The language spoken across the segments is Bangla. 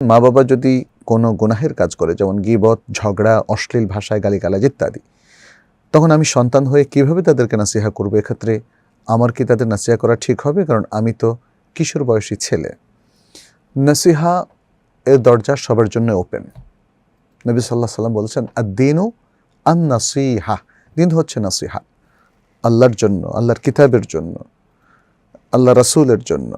মা বাবা যদি কোনো গুনাহের কাজ করে, যেমন গিবত, ঝগড়া, অশ্লীল ভাষায় গালিগালাজ ইত্যাদি, তখন আমি সন্তান হয়ে কীভাবে তাদেরকে নাসিহা করব? এক্ষেত্রে আমার কি তাদের নাসিহা করা ঠিক হবে? কারণ আমি তো কিশোর বয়সী ছেলে। নাসিহা এর দরজা সবার জন্য ওপেন নবী সাল্লাহ সাল্লাম বলেছেন আর দিনও আন নাসিহা দিন হচ্ছে নাসিহা। আল্লাহর জন্য, আল্লাহর কিতাবের জন্য আল্লাহ রাসূলের জন্য।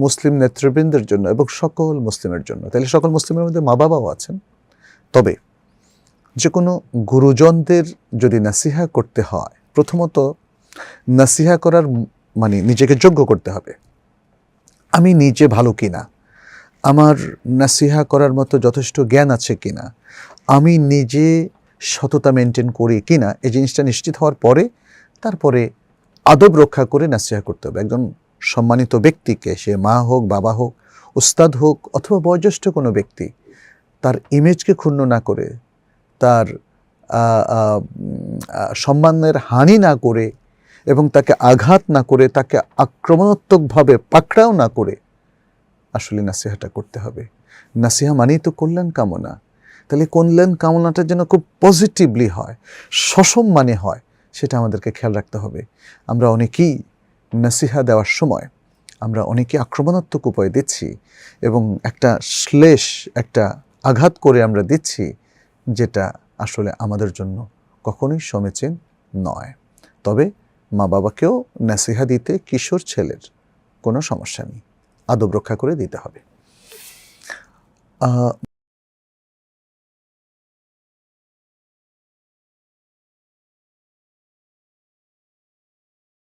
মুসলিম নেতৃবৃন্দের জন্য এবং সকল মুসলিমের জন্য। তাহলে সকল মুসলিমের মধ্যে মা বাবাও আছেন। তবে যে কোনো গুরুজনদের যদি নাসিহা করতে হয়, প্রথমত নাসিহা করার মানে নিজেকে যোগ্য করতে হবে। আমি নিজে ভালো কিনা? আমার নাসিহা করার মতো যথেষ্ট জ্ঞান আছে কিনা? আমি নিজে সততা মেনটেন করি কিনা? এই জিনিসটা নিশ্চিত হওয়ার পরে, তারপরে আদব রক্ষা করে নাসিহা করতে হবে। একজন সম্মানিত ব্যক্তিকে, সে মা হোক, বাবা হোক, উস্তাদ হোক অথবা বয়োজ্যেষ্ঠ কোনো ব্যক্তি, তার ইমেজকে ক্ষুণ্ণ না করে, তার সম্মানের হানি না করে এবং তাকে আঘাত না করে, তাকে আক্রমণাত্মকভাবে পাকড়াও না করে, আসলে নাসিহাটা করতে হবে। নাসিহা মানেই তো কল্যাণ কামনা। তাহলে কল্যাণ কামনাটা যেন খুব পজিটিভলি হয়, সসম্মানে হয়, সেটা আমাদেরকে খেয়াল রাখতে হবে। আমরা অনেকেই নাসিহা দেওয়ার সময় আমরা অনেকে আক্রমণাত্মক উপায় দিচ্ছি এবং একটা শ্লেষ, একটা আঘাত করে আমরা দিচ্ছি যেটা আসলে আমাদের জন্য কখনোই সমীচীন নয়। তবে মা বাবাকেও নাসিহা দিতে কিশোর ছেলের কোনো সমস্যা নেই। আদব রক্ষা করে দিতে হবে।